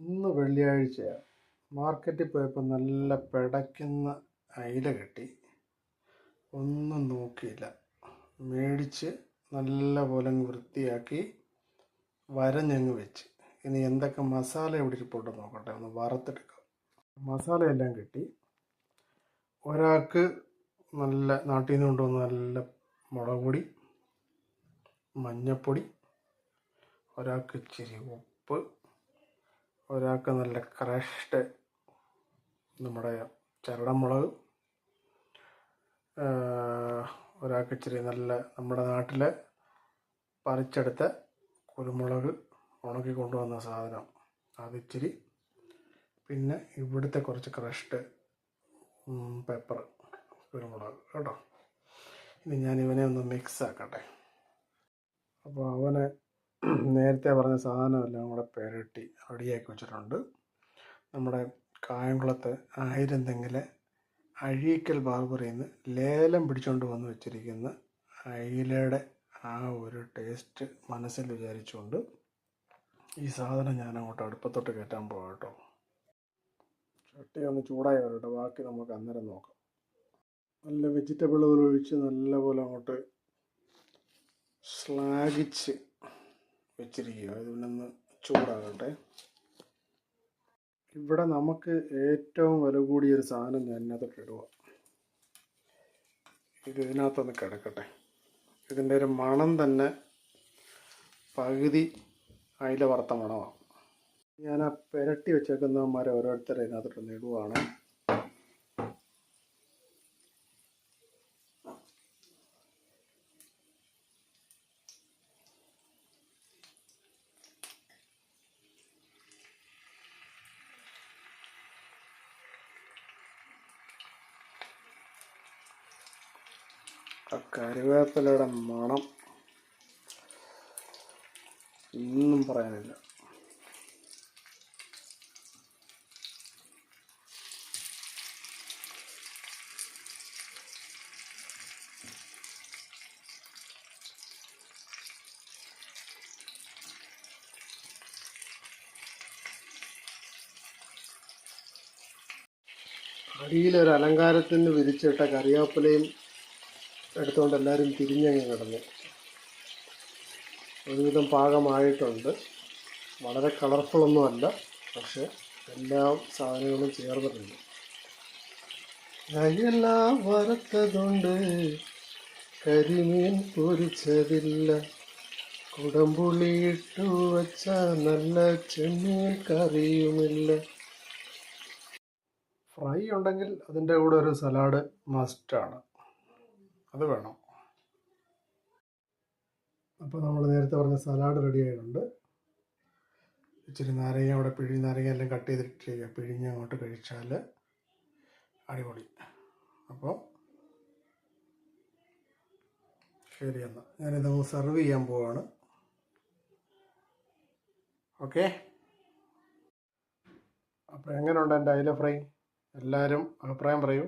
ഇന്ന് വെള്ളിയാഴ്ചയാണ് മാർക്കറ്റിൽ പോയപ്പോൾ നല്ല പിടയ്ക്കുന്ന അയില കിട്ടി. ഒന്നും നോക്കിയില്ല. മേടിച്ച് നല്ല പോലെ വൃത്തിയാക്കി വരഞ്ഞങ്ങ് വെച്ച്. ഇനി എന്തൊക്കെ മസാല ഇവിടെ ഇരിപ്പുണ്ടെന്ന് നോക്കട്ടെ ഒന്ന് വറുത്തെടുക്കാം. മസാലയെല്ലാം കിട്ടി. ഒരാൾക്ക് നല്ല നാട്ടിൽ നിന്ന് കൊണ്ടുവന്ന നല്ല മുളക് പൊടി മഞ്ഞപ്പൊടി ഒരാൾക്ക് ഇച്ചിരി ഉപ്പ് ഒരാൾക്ക് നല്ല ക്രഷ്ഡ് നമ്മുടെ ചരടമുളക്. ഒരാൾക്ക് ഇച്ചിരി നല്ല നമ്മുടെ നാട്ടിലെ പറിച്ചെടുത്ത കുരുമുളക് ഉണക്കി കൊണ്ടുവന്ന സാധനം. അതിച്ചിരി പിന്നെ ഇവിടുത്തെ കുറച്ച് ക്രഷ്ഡ് പെപ്പർ കുരുമുളക് കേട്ടോ. ഇനി ഞാൻ ഇവനെ ഒന്ന് മിക്സ് ആക്കട്ടെ. അപ്പോൾ അവനെ നേരത്തെ പറഞ്ഞ സാധനമെല്ലാം കൂടെ പെരട്ടി റെഡിയാക്കി വെച്ചിട്ടുണ്ട്. നമ്മുടെ കായംകുളത്ത് ആയിരം തെങ്ങിലെ അഴീക്കൽ ബാർബറിയിൽ നിന്ന് ലേലം പിടിച്ചുകൊണ്ട് വന്ന് വെച്ചിരിക്കുന്ന അയിലയുടെ ആ ഒരു ടേസ്റ്റ് മനസ്സിൽ വിചാരിച്ചുകൊണ്ട് ഈ സാധനം ഞാൻ അങ്ങോട്ട് അടുപ്പത്തോട്ട് കയറ്റാൻ പോകാം കേട്ടോ ചട്ടി ഒന്ന് ചൂടായി വരട്ടെ ബാക്കി നമുക്ക് അന്നേരം നോക്കാം. നല്ല വെജിറ്റബിളുകൾ ഒഴിച്ച് നല്ലപോലെ അങ്ങോട്ട് ശ്ലാഘിച്ച് വെച്ചിരിക്കുക ഇതിനൊന്ന് ചൂടാകട്ടെ. ഇവിടെ നമുക്ക് ഏറ്റവും വില കൂടിയൊരു സാധനം ഞാൻ ഇതിനകത്തോട്ട് ഇടുക ഇത് ഇതിനകത്തൊന്ന് കിടക്കട്ടെ. ഇതിന്റെ ഒരു മണം തന്നെ പകുതി അയില വറുത്ത മണമാണ് ഞാൻ ആ പെരട്ടി വെച്ചേക്കുന്നവന്മാരെ ഓരോരുത്തരെ ഇതിനകത്തോട്ട് ഇടുവാണ്. ആ കരുവേപ്പിലയുടെ മണം. ഒന്നും പറയാനില്ല. അടിയിലൊരു അലങ്കാരത്തിന് വിരിച്ചിട്ട കറിവേപ്പിലയും എടുത്തുകൊണ്ട് എല്ലാവരും തിരിഞ്ഞങ്ങ് കിടന്നു. ഒരുവിധം പാകമായിട്ടുണ്ട്. വളരെ കളർഫുള്ളൊന്നുമല്ല പക്ഷെ എല്ലാ സാധനങ്ങളും ചേർന്നിട്ടുണ്ട്. കൈയെല്ലാം വരത്തതുണ്ട് കരിമീൻ പൊരിച്ചതില്ല. കുടംപുളി വച്ച നല്ല ചെമ്മീൻ കറിയുമില്ല. ഫ്രൈ ഉണ്ടെങ്കിൽ അതിന്റെ കൂടെ ഒരു സലാഡ് മസ്റ്റാണ് അത് വേണം. അപ്പോൾ നമ്മൾ നേരത്തെ പറഞ്ഞ സലാഡ് റെഡി ആയിട്ടുണ്ട്. ഇച്ചിരി നാരങ്ങ അവിടെ പിഴി നാരങ്ങ എല്ലാം കട്ട് ചെയ്തിട്ടിരിക്കുക പിഴിഞ്ഞ് അങ്ങോട്ട് കഴിച്ചാൽ അടിപൊളി. അപ്പോൾ ശരി എന്നാൽ ഞാനിത് സെർവ് ചെയ്യാൻ പോവാണ്. ഓക്കെ? അപ്പോൾ എങ്ങനെയുണ്ട് എന്റെ അയില ഫ്രൈ എല്ലാവരും അഭിപ്രായം പറയൂ.